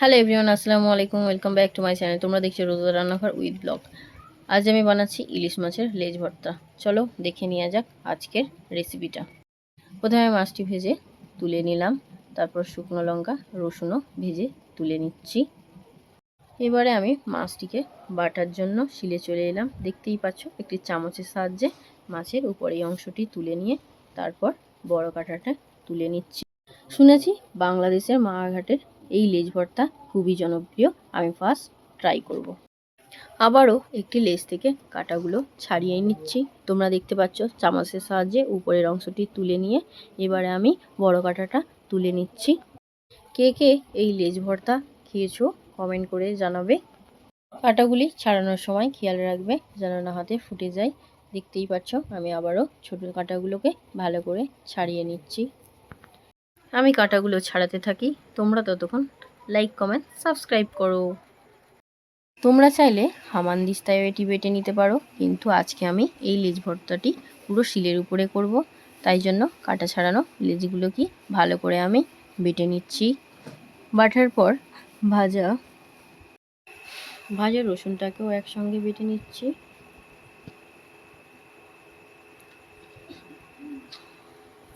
Hello everyone আসসালামু আলাইকুম welcome back to my channel তোমরা দেখছ রোজা রান্নাঘর উইথ ব্লগ আজ আমি বানাচ্ছি ইলিশ মাছের লেজ ভর্তা। চলো দেখে নেওয়া যাক আজকের রেসিপিটা প্রথমে মাছটি ভেজে তুলে নিলাম। তারপর শুকনো লঙ্কা, রসুনও ভেজে তুলে নিচ্ছি। এবারে আমি মাছটিকে বাটার জন্য শিলে চলে এলাম। দেখতেই পাচ্ছ, একটি চামচের সাহায্যে মাছের উপরে অংশটি তুলে নিয়ে তারপর বড় কাঁটাটা তুলে নিচ্ছি। শুনেছি বাংলাদেশের মায়াঘাটের এই লেজ ভর্তা খুবই জনপ্রিয়। আমি ফার্স্ট ট্রাই করব। আবারও একটি লেজ থেকে কাটাগুলো ছাড়িয়ে নিচ্ছি। তোমরা দেখতে পাচ্ছ চামচের সাহায্যে উপরের অংশটি তুলে নিয়ে এবারে আমি বড় কাটাটা তুলে নিচ্ছি। কে কে এই লেজ ভর্তা খেয়েছো কমেন্ট করে জানাবে। কাটাগুলি ছাড়ানোর সময় খেয়াল রাখবে যেন না হাতে ফুটে যায়। দেখতেই পাচ্ছ আমি আবারও ছোটো কাটাগুলোকে ভালো করে ছাড়িয়ে নিচ্ছি। আমি কাটাগুলো ছাড়াতে থাকি। তোমরা ততক্ষণ লাইক কমেন্ট সাবস্ক্রাইব করো। তোমরা চাইলে হামানদিস্তায় এটি বেটে নিতে পারো, কিন্তু আজকে আমি এই লেজ ভর্তাটি পুরো শিলের উপরে করব। তাই জন্য কাটা ছাড়ানো লেজগুলো কি ভালো করে আমি বেটে নিচ্ছি। বাটার পর ভাজা ভাজা রসুনটাকেও একসঙ্গে বেটে নিচ্ছি।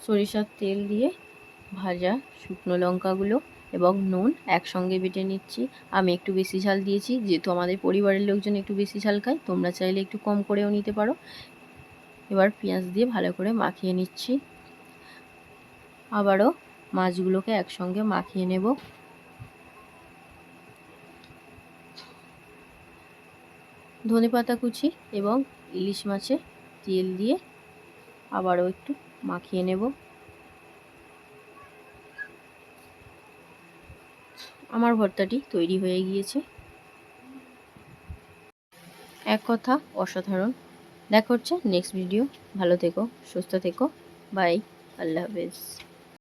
সরিষার তেল দিয়ে ভাজা শুকনো লঙ্কাগুলো এবং নুন একসঙ্গে বেটে নিচ্ছি। আমি একটু বেশি ঝাল দিয়েছি, যেহেতু আমাদের পরিবারের লোকজন একটু বেশি ঝাল খায়, তোমরা চাইলে একটু কম করেও নিতে পারো। এবার পেঁয়াজ দিয়ে ভালো করে মাখিয়ে নিচ্ছি। আবারও মাছগুলোকে একসঙ্গে মাখিয়ে নেব। ধনে পাতা কুচি এবং ইলিশ মাছে তেল দিয়ে আবারও একটু মাখিয়ে নেব। আমার ভর্তাটি তৈরি হয়ে গিয়েছে। এক কথা অসাধারণ। দেখা হচ্ছে নেক্সট ভিডিও ভালো থেকো, সুস্থ থেকো। বাই আল্লাহ হাফেজ।